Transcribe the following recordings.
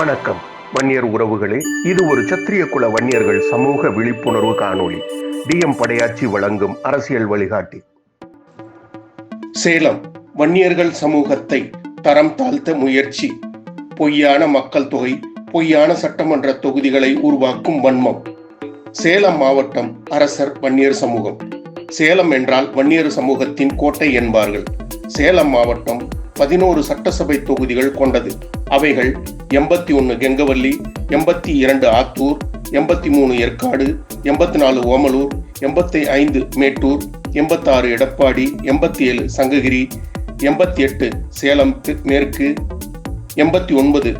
வணக்கம். வன்னியர் உறவுகளே இது ஒரு சத்திரிய குல வன்னியர்கள் சமூக விழிப்புணர்வு காணொளி. டிஎம் படையாச்சி வழங்கும் அரசியல் வழிகாட்டி. சேலம் வன்னியர்கள் சமூகத்தை தரம் தாழ்த்த முயற்சி. பொய்யான மக்கள் தொகை பொய்யான சட்டமன்ற தொகுதிகளை உருவாக்கும் வன்மம். சேலம் மாவட்டம் அரசர் வன்னியர் சமூகம். சேலம் என்றால் வன்னியர் சமூகத்தின் கோட்டை என்பார்கள். சேலம் மாவட்டம் பதினோரு சட்டசபை தொகுதிகள் கொண்டது. அவைகள் எண்பத்தி ஒன்று கெங்கவல்லி எண்பத்தி இரண்டு ஆத்தூர் எண்பத்தி மூணு ஏற்காடு எண்பத்தி நாலு ஓமலூர் எண்பத்தி ஐந்து மேட்டூர் எண்பத்தாறு எடப்பாடி எண்பத்தி ஏழு சங்ககிரி எண்பத்தி எட்டு சேலம் மேற்கு எண்பத்தி ஒன்பது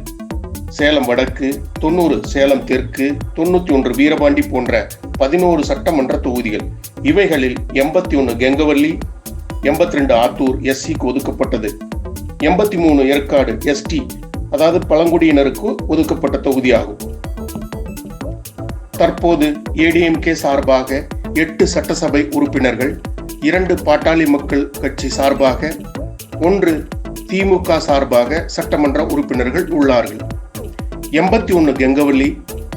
சேலம் வடக்கு தொண்ணூறு சேலம் தெற்கு தொண்ணூத்தி ஒன்று வீரபாண்டி போன்ற பதினோரு சட்டமன்ற தொகுதிகள். இவைகளில் எண்பத்தி ஒன்று கெங்கவல்லி எண்பத்தி ரெண்டு ஆத்தூர் எஸ்சிக்கு ஒதுக்கப்பட்டது. எண்பத்தி மூணு ஏற்காடு எஸ்டி அதாவது பழங்குடியினருக்கு ஒதுக்கப்பட்ட தொகுதியாகும். தற்போது ஏடிஎம்கே சார்பாக எட்டு சட்டசபை உறுப்பினர்கள் இரண்டு பாட்டாளி மக்கள் கட்சி சார்பாக ஒன்று திமுக சார்பாக சட்டமன்ற உறுப்பினர்கள் உள்ளார்கள். எண்பத்தி ஒன்று கெங்கவல்லி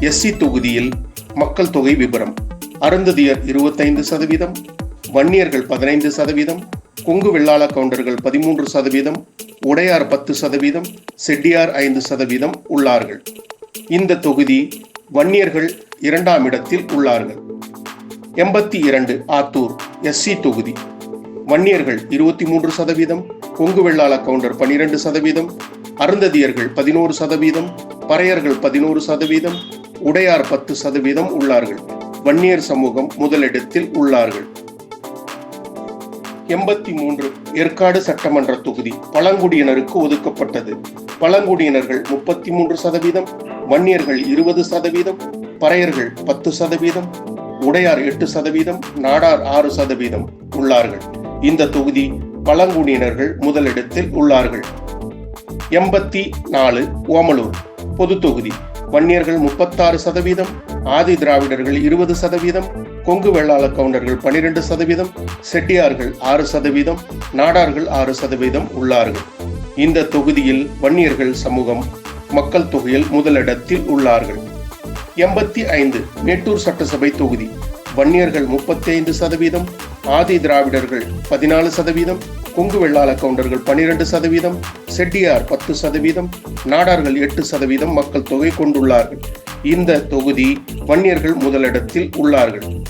எஸ்சி தொகுதியில் மக்கள் தொகை விபரம் அருந்ததியர் இருபத்தைந்து சதவீதம் வன்னியர்கள் பதினைந்து சதவீதம் கொங்கு வெள்ளாள கவுண்டர்கள் பதிமூன்று சதவீதம் உடையார் பத்து சதவீதம் செட்டியார் ஐந்து சதவீதம் உள்ளார்கள். இந்த தொகுதி வன்னியர்கள் இரண்டாம் இடத்தில் உள்ளார்கள். எண்பத்தி இரண்டு ஆத்தூர் எஸ்சி தொகுதி. வன்னியர்கள் இருபத்தி மூன்று சதவீதம் கொங்கு வெள்ளாள கவுண்டர் பனிரெண்டு சதவீதம் அருந்ததியர்கள் பதினோரு சதவீதம் பறையர்கள் பதினோரு சதவீதம் உடையார் பத்து சதவீதம் உள்ளார்கள். வன்னியர் சமூகம் முதலிடத்தில் உள்ளார்கள். எண்பத்தி மூன்று ஏற்காடு சட்டமன்ற தொகுதி பழங்குடியினருக்கு ஒதுக்கப்பட்டது. பழங்குடியினர்கள் முப்பத்தி மூன்று சதவீதம் வன்னியர்கள் இருபது சதவீதம் பறையர்கள் பத்து சதவீதம் உடையார் எட்டு சதவீதம் நாடார் ஆறு சதவீதம் உள்ளார்கள். இந்த தொகுதி பழங்குடியினர்கள் முதலிடத்தில் உள்ளார்கள். எண்பத்தி நாலு ஓமலூர் பொது தொகுதி வன்னியர்கள் முப்பத்தாறு சதவீதம் ஆதி திராவிடர்கள் இருபது சதவீதம் கொங்கு வெள்ளாள கவுண்டர்கள் பனிரெண்டு சதவீதம் செட்டியார்கள் ஆறு சதவீதம் நாடார்கள் ஆறு சதவீதம் உள்ளார்கள். இந்த தொகுதியில் வன்னியர்கள் சமூகம் மக்கள் தொகையில் முதலிடத்தில் உள்ளார்கள். எண்பத்தி ஐந்து மேட்டூர் சட்டசபை தொகுதி வன்னியர்கள் முப்பத்தி ஐந்து சதவீதம் ஆதி திராவிடர்கள் பதினாலு சதவீதம் கொங்கு வெள்ளாள கவுண்டர்கள் பனிரெண்டு சதவீதம் செட்டியார் பத்து சதவீதம் நாடார்கள் எட்டு சதவீதம் மக்கள் தொகை கொண்டுள்ளார்கள். இந்த தொகுதி வன்னியர்கள் முதலிடத்தில் உள்ளார்கள்.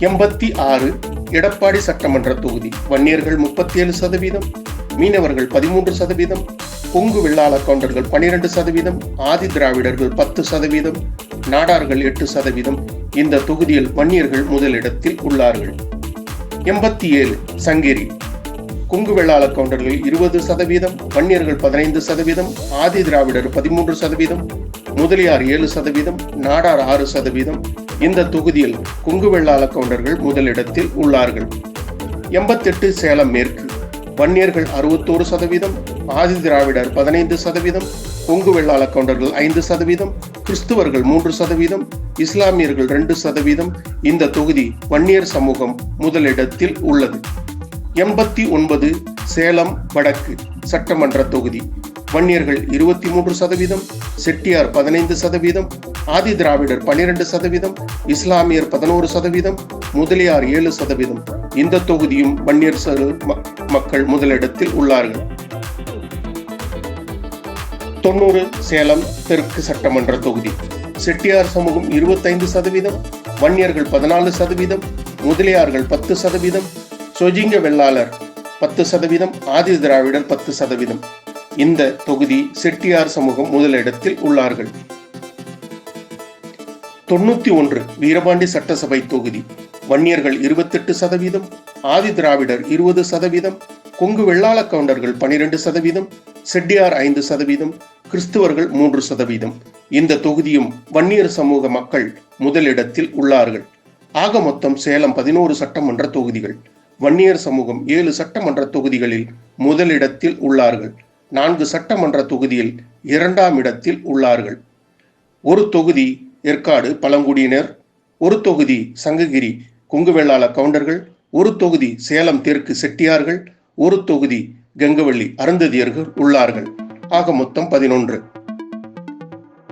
எண்பத்தி ஆறு எடப்பாடி சட்டமன்ற தொகுதி. வன்னியர்கள் முப்பத்தி ஏழு சதவீதம் மீனவர்கள் பதிமூன்று சதவீதம் கொங்கு வெள்ளாள கவுண்டர்கள் பனிரெண்டு சதவீதம் ஆதி திராவிடர்கள் பத்து சதவீதம் நாடார்கள் எட்டு சதவீதம். இந்த தொகுதியில் வன்னியர்கள் முதலிடத்தில் உள்ளார்கள். எண்பத்தி ஏழு சங்கிரி. கொங்கு வெள்ளாள கவுண்டர்கள் இருபது சதவீதம் வன்னியர்கள் பதினைந்து சதவீதம் ஆதி திராவிடர் பதிமூன்று சதவீதம் முதலியார் ஏழு சதவீதம் நாடார் ஆறு சதவீதம். இந்த தொகுதியில் கொங்கு வெள்ளாள கவுண்டர்கள் முதலிடத்தில் உள்ளார்கள். எண்பத்தெட்டு சேலம் மேற்கு வன்னியர்கள் அறுபத்தோரு சதவீதம் ஆதி திராவிடர் பதினைந்து சதவீதம் கொங்கு வெள்ளாள கவுண்டர்கள் ஐந்து சதவீதம் கிறிஸ்துவர்கள் மூன்று சதவீதம் இஸ்லாமியர்கள் ரெண்டு சதவீதம். இந்த தொகுதி வன்னியர் சமூகம் முதலிடத்தில் உள்ளது. எண்பத்தி ஒன்பது சேலம் வடக்கு சட்டமன்ற தொகுதி வன்னியர்கள் இருபத்தி மூன்று சதவீதம் செட்டியார் பதினைந்து சதவீதம் ஆதி திராவிடர் பனிரெண்டு சதவீதம் இஸ்லாமியர் பதினோரு சதவீதம் முதலியார் ஏழு சதவீதம். இந்த தொகுதியும் வன்னியர் மக்கள் முதலிடத்தில் உள்ளார்கள். தொண்ணூறு சேலம் தெற்கு சட்டமன்ற தொகுதி. செட்டியார் சமூகம் இருபத்தைந்து சதவீதம் வன்னியர்கள் பதினாலு சதவீதம் முதலியார்கள் பத்து சதவீதம் சொஜிங்க வெள்ளாளர் பத்து சதவீதம் ஆதி திராவிடர் பத்து சதவீதம். இந்த தொகுதி செட்டியார் சமூகம் முதலிடத்தில் உள்ளார்கள். தொண்ணூத்தி ஒன்று வீரபாண்டி சட்டசபை தொகுதி. வன்னியர்கள் இருபத்தெட்டு சதவீதம் ஆதி திராவிடர் இருபது சதவீதம் கொங்கு வெள்ளாள கவுண்டர்கள் பனிரெண்டு சதவீதம் செட்டியார் ஐந்து சதவீதம் கிறிஸ்துவர்கள் மூன்று சதவீதம். இந்த தொகுதியும் வன்னியர் சமூக மக்கள் முதலிடத்தில் உள்ளார்கள். ஆக மொத்தம் சேலம் பதினோரு சட்டமன்ற தொகுதிகள். வன்னியர் சமூகம் ஏழு சட்டமன்ற தொகுதிகளில் முதலிடத்தில் உள்ளார்கள். நான்கு சட்டமன்ற தொகுதியில் இரண்டாம் இடத்தில் உள்ளார்கள். ஒரு தொகுதி ஏற்காடு பழங்குடியினர் ஒரு தொகுதி சங்ககிரி கொங்கு வெள்ளாள கவுண்டர்கள் ஒரு தொகுதி சேலம் தெற்கு செட்டியார்கள் ஒரு தொகுதி கங்கவள்ளி அருந்ததியர்கள் உள்ளார்கள். ஆக மொத்தம் பதினொன்று.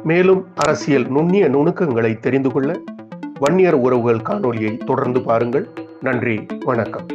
மேலும் அரசியல் நுண்ணிய நுணுக்கங்களை தெரிந்து கொள்ள வன்னியர் உறவுகள் காணொலியை தொடர்ந்து பாருங்கள். நன்றி வணக்கம்.